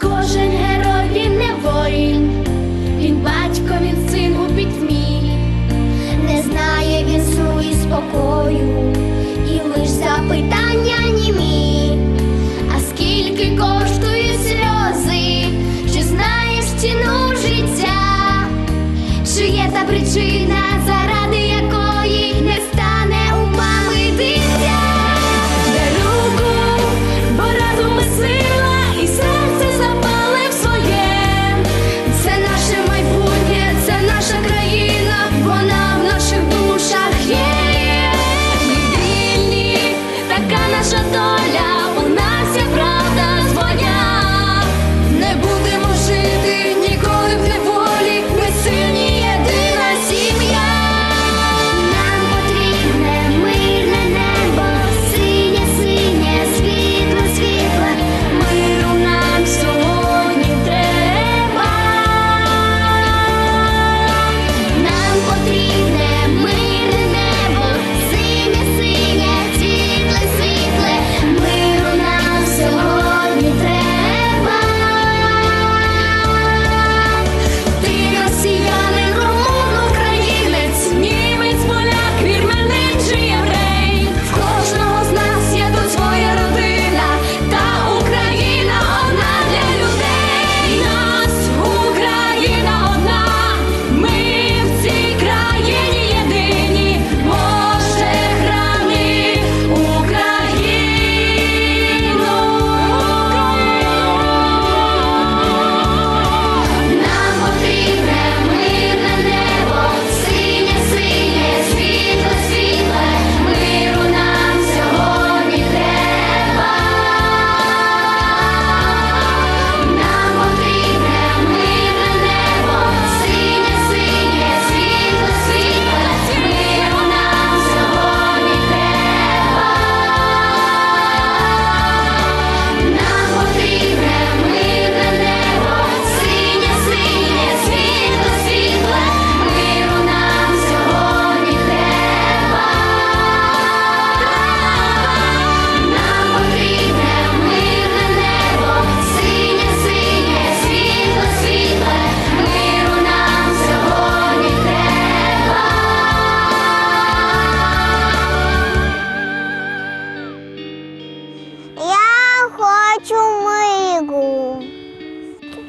кожен герой він не воїн, він батько, він син у пітьмі, не знає він сну і спокою, і лиш запитання німі. А скільки коштує сльози, чи знаєш ціну життя, чи є та причина за.